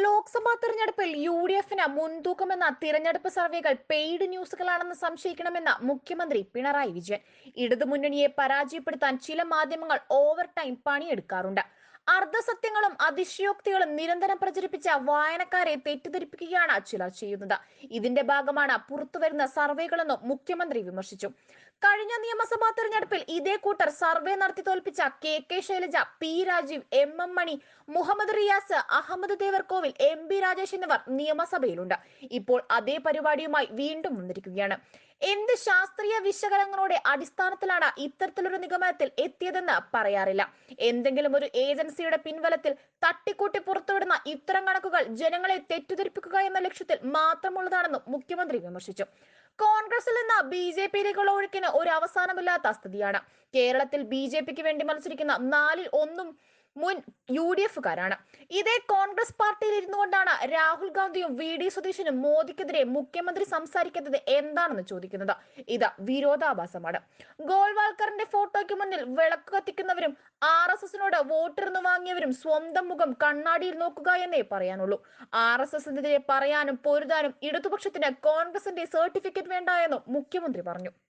ലോക്സഭാ തെരഞ്ഞെടുപ്പിൽ U D എഫിന് മുൻതൂക്കമെന്ന തിരഞ്ഞെടുപ്പ് സർവേകൾ പെയ്ഡ് ന്യൂസുകളാണെന്ന് സംശയിക്കണമെന്ന് മുഖ്യമന്ത്രി പിണറായി വിജയൻ. ഇടതുമുന്നണിയെ പരാജയപ്പെടുത്താൻ ചില മാധ്യമങ്ങൾ ഓവർ ടൈം പണിയെടുക്കാറുണ്ട്. അർദ്ധസത്യങ്ങളും അതിശയോക്തികളും നിരന്തരം പ്രചരിപ്പിച്ച വായനക്കാരെ തെറ്റിദ്ധരിപ്പിക്കുകയാണ് ചിലർ ചെയ്യുന്നത്. ഇതിന്റെ ഭാഗമാണ് പുറത്തുവരുന്ന സർവേകളെന്നും മുഖ്യമന്ത്രി വിമർശിച്ചു. കഴിഞ്ഞ നിയമസഭാ തെരഞ്ഞെടുപ്പിൽ ഇതേ കൂട്ടർ സർവേ നടത്തി തോൽപ്പിച്ച K K Shailaja P Rajeev M M Mani Muhammad Riyas Ahammad Devarkovil M B Rajesh എന്നിവർ നിയമസഭയിലുണ്ട്. ഇപ്പോൾ അതേ പരിപാടിയുമായി വീണ്ടും വന്നിരിക്കുകയാണ്. എന്ത് ശാസ്ത്രീയ വിശകലനങ്ങളുടെ അടിസ്ഥാനത്തിലാണ് ഇത്തരത്തിലൊരു നിഗമനത്തിൽ എത്തിയതെന്ന് പറയാറില്ല. എന്തെങ്കിലും ഒരു ഏജൻസിയുടെ പിൻബലത്തിൽ തട്ടിക്കൂട്ടി പുറത്തുവിടുന്ന ഇത്തരം കണക്കുകൾ ജനങ്ങളെ തെറ്റിദ്ധരിപ്പിക്കുക എന്ന ലക്ഷ്യത്തിൽ മാത്രമുള്ളതാണെന്നും മുഖ്യമന്ത്രി വിമർശിച്ചു. കോൺഗ്രസിൽ നിന്ന് ബി ജെ പിയിലേക്കുള്ള ഒഴുക്കിന് ഒരു അവസാനമില്ലാത്ത സ്ഥിതിയാണ്. കേരളത്തിൽ ബി ജെ പിക്ക് വേണ്ടി മത്സരിക്കുന്ന നാലിൽ ഒന്നും മുൻ യു ഡി എഫുകാരാണ്. ഇതേ കോൺഗ്രസ് പാർട്ടിയിൽ ഇരുന്നു കൊണ്ടാണ് രാഹുൽ ഗാന്ധിയും വി ഡി സതീശനും മോദിക്കെതിരെ മുഖ്യമന്ത്രി സംസാരിക്കുന്നത് എന്താണെന്ന് ചോദിക്കുന്നത്. ഇത് വിരോധാഭാസമാണ്. ഗോൾവാൾക്കറിന്റെ ഫോട്ടോയ്ക്ക് മുന്നിൽ വിളക്ക് കത്തിക്കുന്നവരും ആർ എസ് എസിനോട് വോട്ടിരുന്ന് വാങ്ങിയവരും സ്വന്തം മുഖം കണ്ണാടിയിൽ നോക്കുക എന്നേ പറയാനുള്ളൂ. ആർ എസ് എസിനെതിരെ പറയാനും പൊരുതാനും ഇടതുപക്ഷത്തിന് കോൺഗ്രസിന്റെ സർട്ടിഫിക്കറ്റ് വേണ്ട എന്നും മുഖ്യമന്ത്രി പറഞ്ഞു.